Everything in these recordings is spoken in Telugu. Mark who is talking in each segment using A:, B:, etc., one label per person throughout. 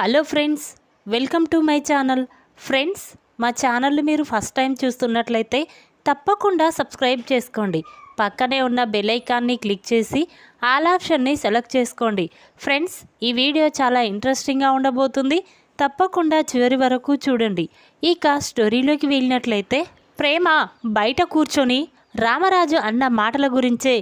A: Hello friends welcome to my channel. Friends మా ఛానల్ని మీరు ఫస్ట్ టైం చూస్తున్నట్లయితే తప్పకుండా సబ్స్క్రైబ్ చేసుకోండి. పక్కనే ఉన్న బెల్ ఐకాన్ని క్లిక్ చేసి ఆల్ ఆప్షన్ని సెలెక్ట్ చేసుకోండి. ఫ్రెండ్స్ ఈ వీడియో చాలా ఇంట్రెస్టింగ్గా ఉండబోతుంది. తప్పకుండా చివరి వరకు చూడండి. ఇక స్టోరీలోకి వెళ్ళినట్లయితే ప్రేమ బయట కూర్చొని రామరాజు అన్న మాటల గురించే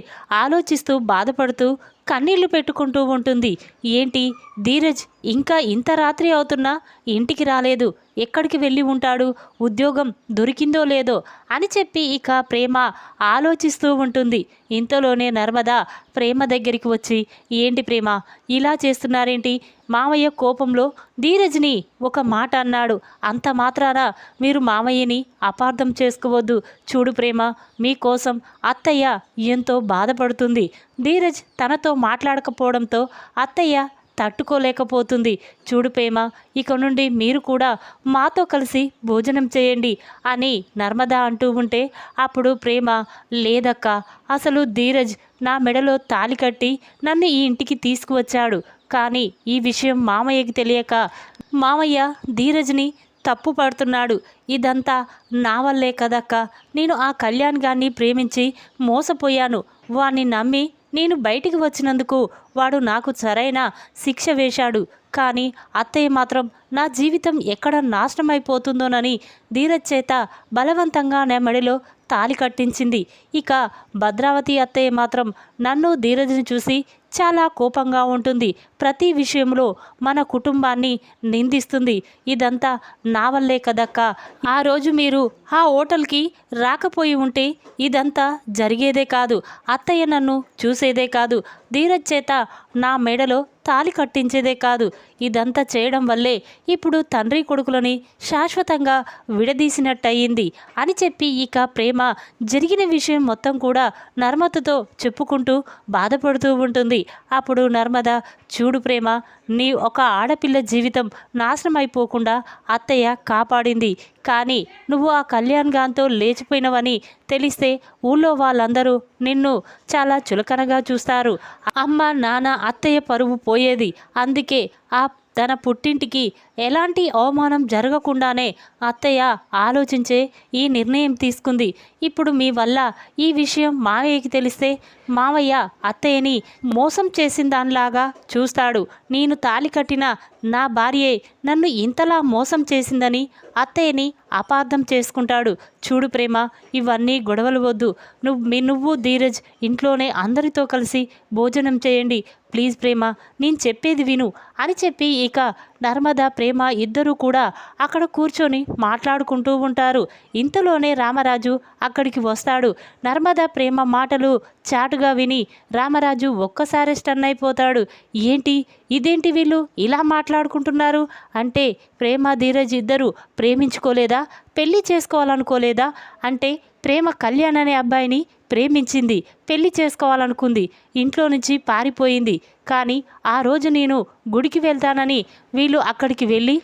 A: ఆలోచిస్తూ బాధపడుతూ కన్నీళ్ళు పెట్టుకుంటూ ఉంటుంది. ఏంటి? ధీరజ్ ఇంకా ఇంత రాత్రి అవుతున్నా ఇంటికి రాలేదు. ఎక్కడికి వెళ్ళి ఉంటాడు? ఉద్యోగం దొరికిందో లేదో అని చెప్పి ఇక ప్రేమ ఆలోచిస్తూ ఉంటుంది. ఇంతలోనే నర్మద ప్రేమ దగ్గరికి వచ్చి ఏంటి ప్రేమ? ఇలా చేస్తున్నారేంటి? మామయ్య కోపంలో ధీరజ్ని ఒక మాట అన్నాడు. అంత మాత్రాన? మీరు మామయ్యని అపార్థం చేసుకోవద్దు. చూడు ప్రేమ మీకోసం అత్తయ్య ఎంతో బాధపడుతుంది. ధీరజ్ తనతో మాట్లాడకపోవడంతో అత్తయ్య తట్టుకోలేకపోతుంది. చూడు ప్రేమ ఇక నుండి మీరు కూడా మాతో కలిసి భోజనం చేయండి అని నర్మద అంటూ ఉంటే అప్పుడు ప్రేమ లేదక్క అసలు ధీరజ్ నా మెడలో తాలి కట్టి నన్ను ఈ ఇంటికి తీసుకువచ్చాడు. కానీ ఈ విషయం మామయ్యకి తెలియక మామయ్య ధీరజ్ని తప్పు పడుతున్నాడు. ఇదంతా నా వల్లే కదక్క. నేను ఆ కళ్యాణ్ గారిని ప్రేమించి మోసపోయాను. వాణ్ణి నమ్మి నేను బయటికి వచ్చినందుకు వాడు నాకు సరైన శిక్ష వేశాడు. కానీ అత్తయ్య మాత్రం నా జీవితం ఎక్కడ నాశనమైపోతుందోనని ధీరజ్ చేత బలవంతంగా నా మెడలో తాలి కట్టించింది. ఇక భద్రావతి అత్తయ్య మాత్రం నన్ను ధీరజ్ని చూసి చాలా కోపంగా ఉంటుంది. ప్రతి విషయంలో మన కుటుంబాన్ని నిందిస్తుంది. ఇదంతా నా వల్లే కదక్క. ఆ రోజు మీరు ఆ హోటల్కి రాకపోయి ఉంటే ఇదంతా జరిగేదే కాదు. అత్తయ్య నన్ను చూసేదే కాదు. ధీరజ్ చేత నా మెడలో తాలి కట్టించేదే కాదు. ఇదంతా చేయడం వల్లే ఇప్పుడు తండ్రి కొడుకులని శాశ్వతంగా విడదీసినట్టయింది అని చెప్పి ఇక ప్రేమ జరిగిన విషయం మొత్తం కూడా నర్మదతో చెప్పుకుంటూ బాధపడుతూ ఉంటుంది. అప్పుడు నర్మద చూడు ప్రేమ నీ ఒక ఆడపిల్ల జీవితం నాశనం అయిపోకుండా అత్తయ్య కాపాడింది. కానీ నువ్వు ఆ కళ్యాణ్గాంతో లేచిపోయినవని తెలిస్తే ఊళ్ళో వాళ్ళందరూ నిన్ను చాలా చులకనగా చూస్తారు. అమ్మ నాన్న అత్తయ్య పరువు పోయేది. అందుకే ఆ తన పుట్టింటికి ఎలాంటి అవమానం జరగకుండానే అత్తయ్య ఆలోచించే ఈ నిర్ణయం తీసుకుంది. ఇప్పుడు మీ వల్ల ఈ విషయం మావయ్యకి తెలిస్తే మావయ్య అత్తయ్యని మోసం చేసిన దానిలాగా చూస్తాడు. నేను తాలి కట్టిన నా భార్యే నన్ను ఇంతలా మోసం చేసిందని అత్తయ్యని అపార్థం చేసుకుంటాడు. చూడు ప్రేమ ఇవన్నీ గొడవలు వద్దు. నువ్వు మీ నువ్వు ధీరజ్ ఇంట్లోనే అందరితో కలిసి భోజనం చేయండి. ప్లీజ్ ప్రేమ నేను చెప్పేది విను అని చెప్పి ఇక నర్మద ప్రేమ ఇద్దరూ కూడా అక్కడ కూర్చొని మాట్లాడుకుంటూ ఉంటారు. ఇంతలోనే రామరాజు అక్కడికి వస్తాడు. నర్మద ప్రేమ మాటలు చాటుగా విని రామరాజు ఒక్కసారి స్టన్ అయిపోతాడు. ఏంటి? ఇదేంటి వీళ్ళు? ఇలా మాట్లాడుకుంటున్నారు? అంటే ప్రేమ ధీరజ్ ఇద్దరు ప్రేమించుకోలేదా? పెళ్ళి చేసుకోవాలనుకోలేదా? అంటే ప్రేమ కళ్యాణ్ అనే అబ్బాయిని ప్రేమించింది పెళ్ళి చేసుకోవాలనుకుంది ఇంట్లో నుంచి పారిపోయింది. కానీ ఆ రోజు నేను గుడికి వెళ్తానని వీళ్ళు అక్కడికి వెళ్ళి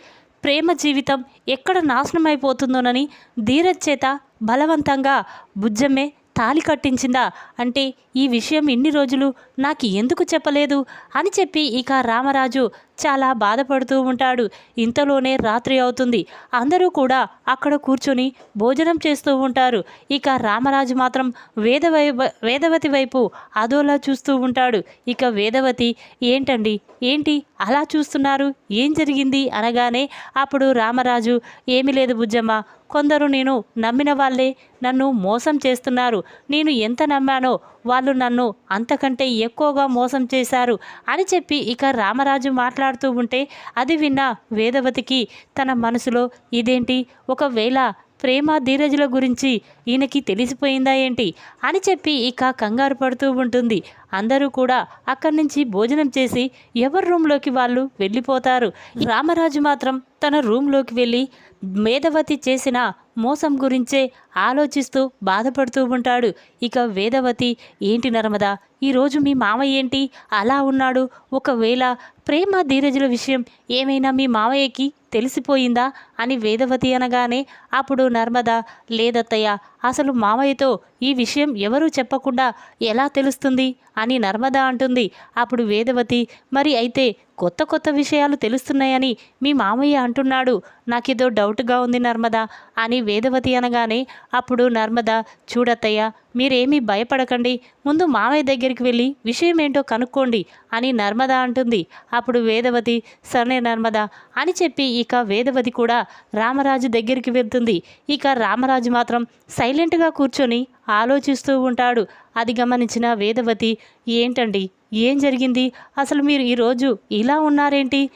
A: ప్రేమ జీవితం ఎక్కడ నాశనం అయిపోతుందోనని ధీరజ్ చేత బలవంతంగా బుజ్జమ్మే తాలి కట్టించిందా? అంటే ఈ విషయం ఇన్ని రోజులు నాకు ఎందుకు చెప్పలేదు? అని చెప్పి ఇక రామరాజు చాలా బాధపడుతూ ఉంటాడు. ఇంతలోనే రాత్రి అవుతుంది. అందరూ కూడా అక్కడ కూర్చొని భోజనం చేస్తూ ఉంటారు. ఇక రామరాజు మాత్రం వేదవై వేదవతి వైపు అదోలా చూస్తూ ఉంటాడు. ఇక వేదవతి ఏంటండి? ఏంటి? అలా చూస్తున్నారు? ఏం జరిగింది? అనగానే అప్పుడు రామరాజు ఏమీ లేదు బుజ్జమ్మ. కొందరు నేను నమ్మిన వాళ్ళే. నన్ను మోసం చేస్తున్నారు. నేను ఎంత నమ్మానో వాళ్ళు నన్ను అంతకంటే ఎక్కువగా మోసం చేశారు అని చెప్పి ఇక రామరాజు మాట్లాడుతూ ఉంటే అది విన్న వేదవతికి తన మనసులో ఇదేంటి? ఒకవేళ ప్రేమ ధీరజుల గురించి ఈయనకి తెలిసిపోయిందా ఏంటి అని చెప్పి ఇక కంగారు పడుతూ ఉంటుంది. అందరూ కూడా అక్కడి నుంచి భోజనం చేసి ఎవరి రూమ్లోకి వాళ్ళు వెళ్ళిపోతారు? రామరాజు మాత్రం తన రూమ్లోకి వెళ్ళి మేధవతి చేసిన మోసం గురించే ఆలోచిస్తూ బాధపడుతూ ఉంటాడు. ఇక వేదవతి ఏంటి నర్మదా ఈరోజు మీ మామయ్య ఏంటి? అలా ఉన్నాడు. ఒకవేళ ప్రేమ ధీరజుల విషయం ఏమైనా మీ మామయ్యకి తెలిసిపోయిందా? అని వేదవతి అనగానే అప్పుడు నర్మద లేదత్తయ్య అసలు మామయ్యతో ఈ విషయం ఎవరూ చెప్పకుండా ఎలా తెలుస్తుంది అని నర్మద అంటుంది. అప్పుడు వేదవతి మరి అయితే కొత్త కొత్త విషయాలు తెలుస్తున్నాయని మీ మామయ్య అంటున్నాడు. నాకేదో డౌట్గా ఉంది నర్మద అని వేదవతి అనగానే అప్పుడు నర్మద చూడత్తయ్య మీరేమీ భయపడకండి. ముందు మామయ్య దగ్గరికి వెళ్ళి విషయం ఏంటో కనుక్కోండి అని నర్మద అంటుంది. అప్పుడు వేదవతి సరే నర్మద అని చెప్పి ఇక వేదవతి కూడా రామరాజు దగ్గరికి వెళ్తుంది. ఇక రామరాజు మాత్రం సైలెంట్గా కూర్చొని ఆలోచిస్తూ ఉంటాడు. అది గమనించిన వేదవతి ఏంటండి? ఏం జరిగింది? అసలు మీరు ఈరోజు ఇలా ఉన్నారేంటి?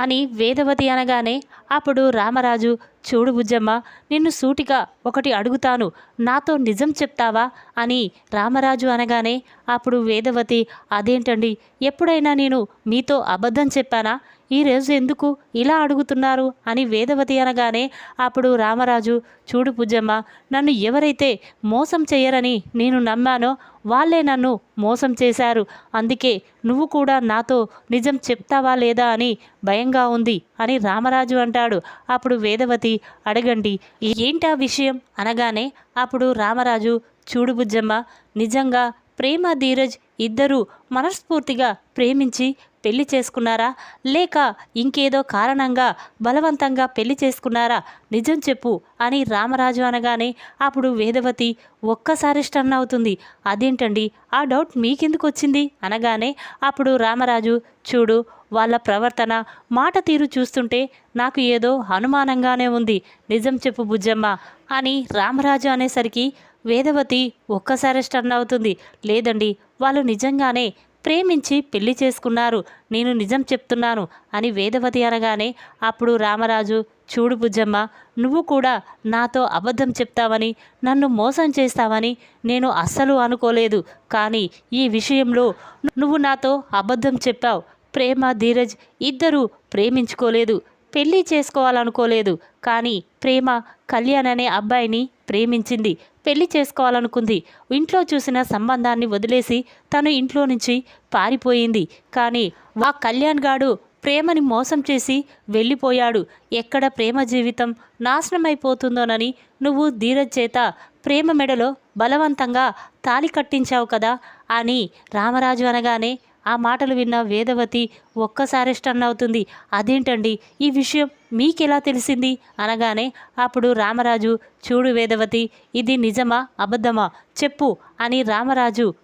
A: అని వేదవతి అనగానే అప్పుడు రామరాజు చూడు బుజ్జమ్మ నిన్ను సూటిగా ఒకటి అడుగుతాను. నాతో నిజం చెప్తావా? అని రామరాజు అనగానే అప్పుడు వేదవతి అదేంటండి? ఎప్పుడైనా నేను మీతో అబద్ధం చెప్పానా? ఈ రోజు ఎందుకు ఇలా అడుగుతున్నారు? అని వేదవతి అనగానే అప్పుడు రామరాజు చూడు పుజ్జమ్మ నన్ను ఎవరైతే మోసం చేయరని నేను నమ్మానో వాళ్ళే నన్ను మోసం చేశారు. అందుకే నువ్వు కూడా నాతో నిజం చెప్తావా లేదా అని భయంగా ఉంది. అని రామరాజు అంటాడు. అప్పుడు వేదవతి అడగండి ఏంటా విషయం? అనగానే అప్పుడు రామరాజు చూడు బుజ్జమ్మ నిజంగా ప్రేమ ధీరజ్ ఇద్దరూ మనస్ఫూర్తిగా ప్రేమించి పెళ్ళి చేసుకున్నారా? లేక ఇంకేదో కారణంగా బలవంతంగా పెళ్ళి చేసుకున్నారా? నిజం చెప్పు అని రామరాజు అనగానే అప్పుడు వేదవతి ఒక్కసారి స్టన్ అవుతుంది. అదేంటండి? ఆ డౌట్ మీకెందుకు వచ్చింది అనగానే అప్పుడు రామరాజు చూడు వాళ్ళ ప్రవర్తన మాట తీరు చూస్తుంటే నాకు ఏదో అనుమానంగానే ఉంది. నిజం చెప్పు బుజ్జమ్మ అని రామరాజు అనేసరికి వేదవతి ఒక్కసారి స్టన్ అవుతుంది. లేదండి వాళ్ళు నిజంగానే ప్రేమించి పెళ్ళి చేసుకున్నారు. నేను నిజం చెప్తున్నాను అని వేదవతి అనగానే అప్పుడు రామరాజు చూడు బుజ్జమ్మ నువ్వు కూడా నాతో అబద్ధం చెప్తావని నన్ను మోసం చేస్తావని నేను అస్సలు అనుకోలేదు. కానీ ఈ విషయంలో నువ్వు నాతో అబద్ధం చెప్పావు. ప్రేమ ధీరజ్ ఇద్దరూ ప్రేమించుకోలేదు. పెళ్ళి చేసుకోవాలనుకోలేదు. కానీ ప్రేమ కళ్యాణ్ అనే అబ్బాయిని ప్రేమించింది. పెళ్ళి చేసుకోవాలనుకుంది. ఇంట్లో చూసిన సంబంధాన్ని వదిలేసి తను ఇంట్లో నుంచి పారిపోయింది. కానీ ఆ కళ్యాణ్ గాడు ప్రేమని మోసం చేసి వెళ్ళిపోయాడు. ఎక్కడ ప్రేమ జీవితం నాశనమైపోతుందోనని నువ్వు ధీరజ్ చేత ప్రేమ మెడలో బలవంతంగా తాలి కట్టించావు కదా అని రామరాజు అనగానే ఆ మాటలు విన్న వేదవతి ఒక్కసారి స్టన్ అవుతుంది. అదేంటండి? ఈ విషయం మీకెలా తెలిసింది? అనగానే అప్పుడు రామరాజు చూడు వేదవతి ఇది నిజమా? అబద్ధమా? చెప్పు అని రామరాజు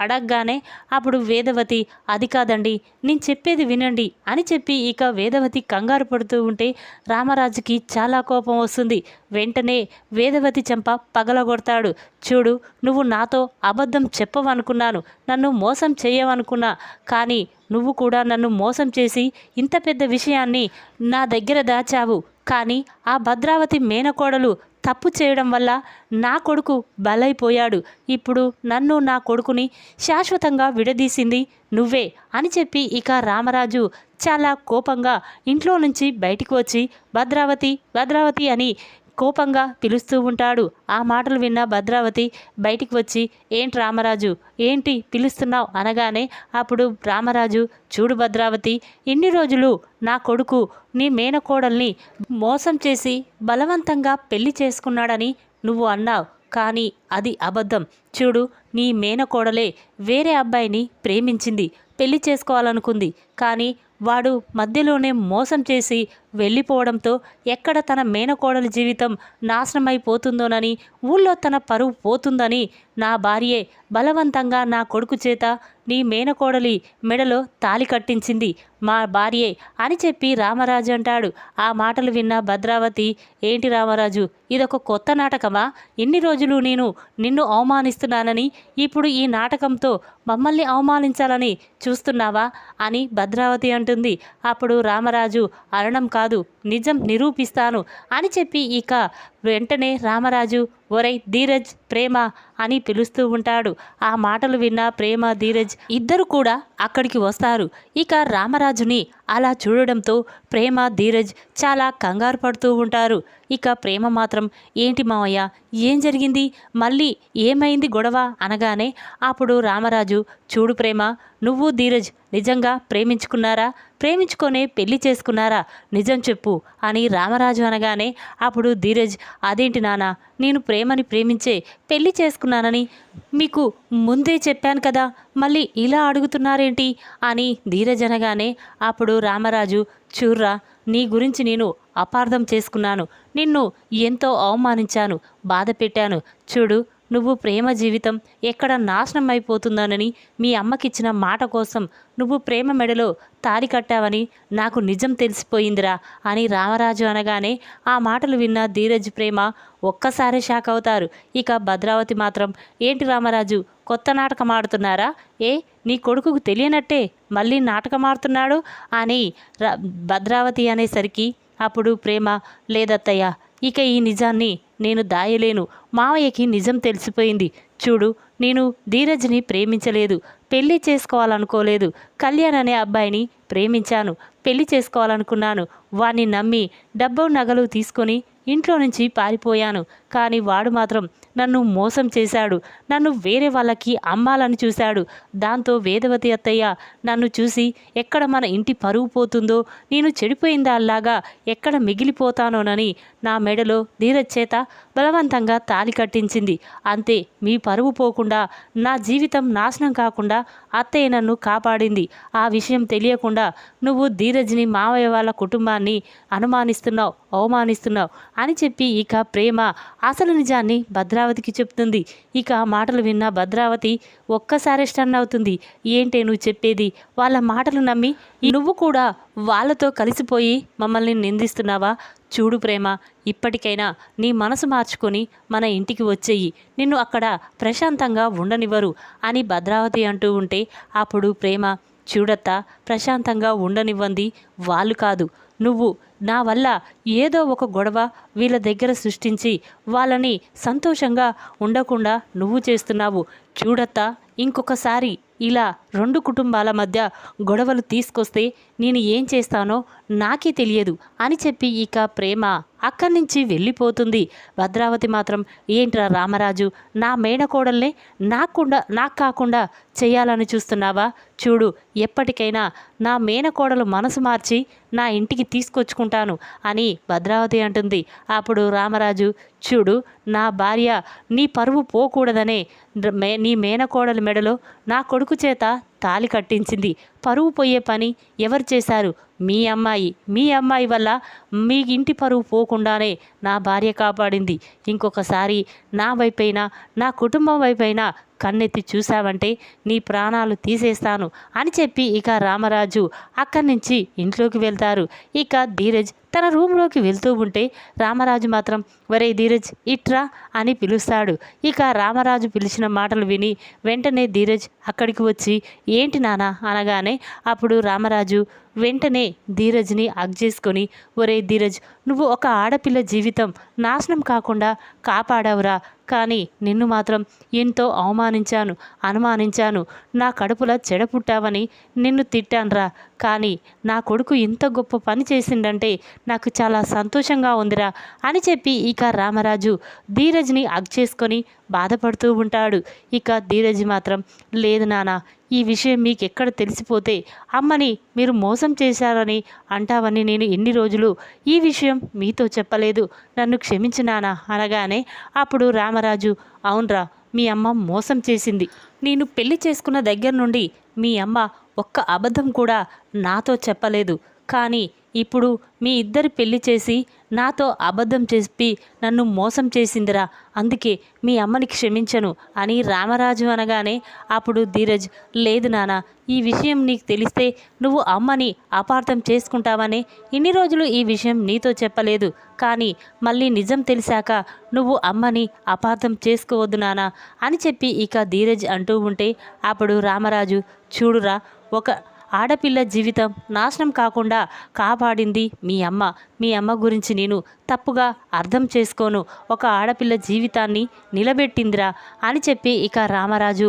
A: అడగగానే అప్పుడు వేదవతి అది కాదండి నేను చెప్పేది వినండి అని చెప్పి ఇక వేదవతి కంగారు పడుతూ ఉంటే రామరాజుకి చాలా కోపం వస్తుంది. వెంటనే వేదవతి చెంప పగలగొడతాడు. చూడు నువ్వు నాతో అబద్ధం చెప్పవనుకున్నాను నన్ను మోసం చేయవనుకున్నా కానీ నువ్వు కూడా నన్ను మోసం చేసి ఇంత పెద్ద విషయాన్ని నా దగ్గర దాచావు. కానీ ఆ భద్రావతి మేనకోడలు తప్పు చేయడం వల్ల నా కొడుకు బలైపోయాడు. ఇప్పుడు నన్ను నా కొడుకుని శాశ్వతంగా విడదీసింది నువ్వే అని చెప్పి ఇక రామరాజు చాలా కోపంగా ఇంట్లో నుంచి బయటికి వచ్చి భద్రావతి భద్రావతి అని కోపంగా పిలుస్తూ ఉంటాడు. ఆ మాటలు విన్న భద్రావతి బయటికి వచ్చి ఏంటి రామరాజు? ఏంటి పిలుస్తున్నావు? అనగానే అప్పుడు రామరాజు చూడు భద్రావతి ఇన్ని రోజులు నా కొడుకు నీ మేనకోడల్ని మోసం చేసి బలవంతంగా పెళ్ళి చేసుకున్నాడని నువ్వు అన్నావు. కానీ అది అబద్ధం. చూడు నీ మేనకోడలే వేరే అబ్బాయిని ప్రేమించింది పెళ్ళి చేసుకోవాలనుకుంది. కానీ వాడు మధ్యలోనే మోసం చేసి వెళ్ళిపోవడంతో ఎక్కడ తన మేనకోడలి జీవితం నాశనమైపోతుందోనని ఊళ్ళో తన పరువు పోతుందని నా భార్యే బలవంతంగా నా కొడుకు చేత నీ మేనకోడలి మెడలో తాలి కట్టించింది. మా భార్యే అని చెప్పి రామరాజు అంటాడు. ఆ మాటలు విన్న భద్రావతి ఏంటి రామరాజు ఇదొక కొత్త నాటకమా? ఇన్ని రోజులు నేను నిన్ను అవమానిస్తున్నానని ఇప్పుడు ఈ నాటకంతో మమ్మల్ని అవమానించాలని చూస్తున్నావా? అని భద్రావతి అంటుంది. అప్పుడు రామరాజు అనడం కాదు నిజం నిరూపిస్తాను అని చెప్పి ఇక వెంటనే రామరాజు ఒరై ధీరజ్ ప్రేమ అని పిలుస్తూ ఉంటాడు. ఆ మాటలు విన్న ప్రేమ ధీరజ్ ఇద్దరు కూడా అక్కడికి వస్తారు. ఇక రామరాజుని అలా చూడడంతో ప్రేమ ధీరజ్ చాలా కంగారు పడుతూ ఉంటారు. ఇక ప్రేమ మాత్రం ఏంటి మావయ్య ఏం జరిగింది? మళ్ళీ ఏమైంది గొడవ? అనగానే అప్పుడు రామరాజు చూడు ప్రేమ నువ్వు ధీరజ్ నిజంగా ప్రేమించుకున్నారా? ప్రేమించుకొనే పెళ్ళి చేసుకున్నారా? నిజం చెప్పు అని రామరాజు అనగానే అప్పుడు ధీరజ్ అదేంటి నాన్న నేను ప్రేమని ప్రేమించే పెళ్ళి చేసుకున్నానని మీకు ముందే చెప్పాను కదా మళ్ళీ ఇలా అడుగుతున్నారేంటి? అని ధీరజనగానే అప్పుడు రామరాజు చూర్రా నీ గురించి నేను అపార్థం చేసుకున్నాను. నిన్ను ఎంతో అవమానించాను బాధ పెట్టాను చూడు నువ్వు ప్రేమ జీవితం ఎక్కడ నాశనం అయిపోతుందానని మీ అమ్మకిచ్చిన మాట కోసం నువ్వు ప్రేమ మెడలో తాలి కట్టావని నాకు నిజం తెలిసిపోయిందిరా అని రామరాజు అనగానే ఆ మాటలు విన్న ధీరజ్ ప్రేమ ఒక్కసారి షాక్ అవుతారు. ఇక భద్రావతి మాత్రం ఏంటి రామరాజు కొత్త నాటకం ఆడుతున్నారా? ఏ నీ కొడుకుకు తెలియనట్టే మళ్ళీ నాటకం ఆడుతున్నాడు? అని ర- భద్రావతి అనేసరికి అప్పుడు ప్రేమ లేదత్తయ్య ఇక ఈ నిజాన్ని నేను దాయలేను. మావయ్యకి నిజం తెలిసిపోయింది. చూడు నేను ధీరజ్ని ప్రేమించలేదు. పెళ్ళి చేసుకోవాలనుకోలేదు. కళ్యాణ్ అనే అబ్బాయిని ప్రేమించాను. పెళ్ళి చేసుకోవాలనుకున్నాను. వాణ్ణి నమ్మి డబ్బు నగలు తీసుకొని ఇంట్లో నుంచి పారిపోయాను. కానీ వాడు మాత్రం నన్ను మోసం చేశాడు. నన్ను వేరే వాళ్ళకి అమ్మాలని చూశాడు. దాంతో వేదవతి అత్తయ్య నన్ను చూసి ఎక్కడ మన ఇంటి పరువు పోతుందో? నేను చెడిపోయిందా అల్లాగా? ఎక్కడ మిగిలిపోతానోనని నా మెడలో ధీరజ్ చేత బలవంతంగా తాలి కట్టించింది. అంతే మీ పరువు పోకుండా నా జీవితం నాశనం కాకుండా అత్తయ్య నన్ను కాపాడింది. ఆ విషయం తెలియకుండా నువ్వు ధీరజ్ని మావయ్య వాళ్ళ కుటుంబాన్ని అనుమానిస్తున్నావు అవమానిస్తున్నావు అని చెప్పి ఇక ప్రేమ అసలు నిజాన్ని భద్రావతికి చెప్తుంది. ఇక మాటలు విన్న భద్రావతి ఒక్కసారి స్టన్ అవుతుంది. ఏంటే నువ్వు చెప్పేది? వాళ్ళ మాటలు నమ్మి నువ్వు కూడా వాళ్ళతో కలిసిపోయి మమ్మల్ని నిందిస్తున్నావా? చూడు ప్రేమ ఇప్పటికైనా నీ మనసు మార్చుకొని మన ఇంటికి వచ్చేయి. నిన్ను అక్కడ ప్రశాంతంగా ఉండనివ్వరు అని భద్రావతి అంటూ ఉంటే అప్పుడు ప్రేమ చూడత్తా ప్రశాంతంగా ఉండనివ్వంది వాళ్ళు కాదు. నువ్వు నా వల్ల ఏదో ఒక గొడవ వీళ్ళ దగ్గర సృష్టించి వాళ్ళని సంతోషంగా ఉండకుండా నువ్వు చేస్తున్నావు. చూడత్తా ఇంకొకసారి ఇలా రెండు కుటుంబాల మధ్య గొడవలు తీసుకొస్తే నేను ఏం చేస్తానో నాకే తెలియదు అని చెప్పి ఇక ప్రేమ. అక్కడి నుంచి వెళ్ళిపోతుంది. భద్రావతి మాత్రం ఏంట్రా రామరాజు నా మేనకోడల్ని నాకుండా నాకు కాకుండా చేయాలని చూస్తున్నావా? చూడు ఎప్పటికైనా నా మేనకోడలు మనసు మార్చి నా ఇంటికి తీసుకొచ్చుకుంటాను అని భద్రావతి అంటుంది. అప్పుడు రామరాజు చూడు నా భార్య నీ పరువు పోకూడదనే మే నీ మేనకోడలి మెడలో నా కొడుకు చేత తాలి కట్టించింది. పరువు పోయే పని ఎవరు చేశారు? మీ అమ్మాయి. మీ అమ్మాయి వల్ల మీ ఇంటి పరువు పోకుండానే నా భార్య కాపాడింది. ఇంకొకసారి నా వైపైనా నా కుటుంబం వైపైనా కన్నెత్తి చూశావంటే నీ ప్రాణాలు తీసేస్తాను అని చెప్పి ఇక రామరాజు అక్కడి నుంచి ఇంట్లోకి వెళ్తారు. ఇక ధీరజ్ తన రూమ్లోకి వెళ్తూ ఉంటే రామరాజు మాత్రం వరే ధీరజ్ ఇట్రా అని పిలుస్తాడు. ఇక రామరాజు పిలిచిన మాటలు విని వెంటనే ధీరజ్ అక్కడికి వచ్చి ఏంటి నానా? అనగానే అప్పుడు రామరాజు వెంటనే ధీరజ్ని అగ్జేసుకొని ఒరే ధీరజ్ నువ్వు ఒక ఆడపిల్ల జీవితం నాశనం కాకుండా కాపాడావురా. కానీ నిన్ను మాత్రం ఎంతో అవమానించాను అనుమానించాను. నా కడుపులో చెడ పుట్టావని నిన్ను తిట్టానురా. కానీ నా కొడుకు ఇంత గొప్ప పని చేసిండంటే నాకు చాలా సంతోషంగా ఉందిరా అని చెప్పి ఇక రామరాజు ధీరజ్ని అగ్ చేసుకొని బాధపడుతూ ఉంటాడు. ఇక ధీరజ్ మాత్రం లేదు నాన్న ఈ విషయం మీకు ఎక్కడ తెలిసిపోతే అమ్మని మీరు మోసం చేశారని అంటావని నేను ఎన్ని రోజులు ఈ విషయం మీతో చెప్పలేదు. నన్ను క్షమించినానా అనగానే అప్పుడు రామరాజు అవునరా మీ అమ్మ మోసం చేసింది. నేను పెళ్ళి చేసుకున్న దగ్గర నుండి మీ అమ్మ ఒక్క అబద్ధం కూడా నాతో చెప్పలేదు. కానీ ఇప్పుడు మీ ఇద్దరు పెళ్ళి చేసి నాతో అబద్ధం చెప్పి నన్ను మోసం చేసిందిరా. అందుకే మీ అమ్మని క్షమించను అని రామరాజు అనగానే అప్పుడు ధీరజ్ లేదు నానా ఈ విషయం నీకు తెలిస్తే నువ్వు అమ్మని అపార్థం చేసుకుంటావని ఇన్ని రోజులు ఈ విషయం నీతో చెప్పలేదు. కానీ మళ్ళీ నిజం తెలిసాక నువ్వు అమ్మని అపార్థం చేసుకోవద్దు నానా అని చెప్పి ఇక ధీరజ్ అంటూ ఉంటే అప్పుడు రామరాజు చూడురా ఒక ఆడపిల్ల జీవితం నాశనం కాకుండా కాపాడింది మీ అమ్మ. మీ అమ్మ గురించి నేను తప్పుగా అర్థం చేసుకోను. ఒక ఆడపిల్ల జీవితాన్ని నిలబెట్టిందిరా అని చెప్పి ఇక రామరాజు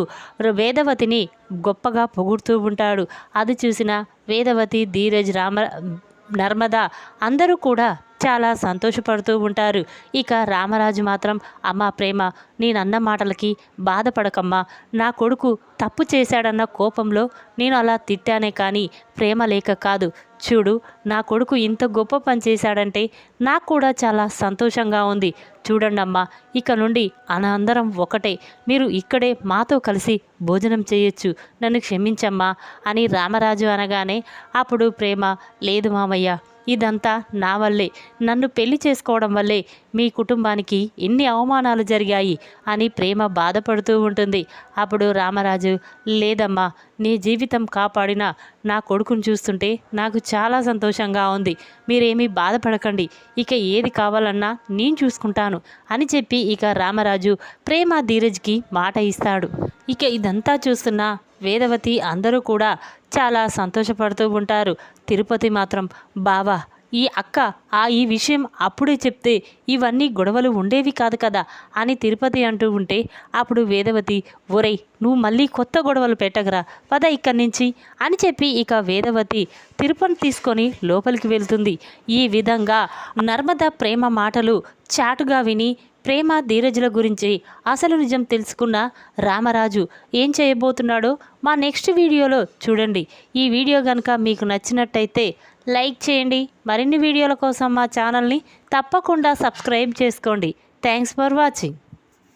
A: వేదవతిని గొప్పగా పొగుడుతూ ఉంటాడు. అది చూసిన వేదవతి ధీరజ్ రామ నర్మద అందరూ కూడా చాలా సంతోషపడుతూ ఉంటారు. ఇక రామరాజు మాత్రం అమ్మ ప్రేమ నేనన్న మాటలకి బాధపడకమ్మా. నా కొడుకు తప్పు చేశాడన్న కోపంలో నేను అలా తిట్టానే కానీ ప్రేమ లేక కాదు. చూడు నా కొడుకు ఇంత గొప్ప పని చేశాడంటే నాకు కూడా చాలా సంతోషంగా ఉంది. చూడండమ్మా ఇక నుండి అనందరం ఒకటే. మీరు ఇక్కడే మాతో కలిసి భోజనం చేయొచ్చు. నన్ను క్షమించమ్మా అని రామరాజు అనగానే అప్పుడు ప్రేమ లేదు మామయ్య. ఇదంతా నా వల్లే. నన్ను పెళ్ళి చేసుకోవడం వల్లే మీ కుటుంబానికి ఎన్ని అవమానాలు జరిగాయి అని ప్రేమ బాధపడుతూ ఉంటుంది. అప్పుడు రామరాజు లేదమ్మా నీ జీవితం కాపాడిన నా కొడుకును చూస్తుంటే నాకు చాలా సంతోషంగా ఉంది. మీరేమీ బాధపడకండి. ఇక ఏది కావాలన్నా నేను చూసుకుంటాను అని చెప్పి ఇక రామరాజు ప్రేమ ధీరజ్కి మాట ఇస్తాడు. ఇక ఇదంతా చూస్తున్న వేదవతి అందరూ కూడా చాలా సంతోషపడుతూ ఉంటారు. తిరుపతి మాత్రం బావా ఈ అక్క ఆ ఈ విషయం అప్పుడే చెప్తే ఇవన్నీ గొడవలు ఉండేవి కాదు కదా అని తిరుపతి అంటూ ఉంటే అప్పుడు వేదవతి ఒరే నువ్వు మళ్ళీ కొత్త గొడవలు పెట్టగరా పద ఇక్కడి నుంచి అని చెప్పి ఇక వేదవతి తిరుపతి తీసుకొని లోపలికి వెళ్తుంది. ఈ విధంగా నర్మద ప్రేమ మాటలు చాటుగా విని ప్రేమ ధీరజుల గురించి అసలు నిజం తెలుసుకున్న రామరాజు ఏం చేయబోతున్నాడో మా నెక్స్ట్ వీడియోలో చూడండి. ఈ వీడియో కనుక మీకు నచ్చినట్టయితే లైక్ చేయండి. మరిన్ని వీడియోల కోసం మా ఛానల్ని తప్పకుండా సబ్స్క్రైబ్ చేసుకోండి. Thanks for watching.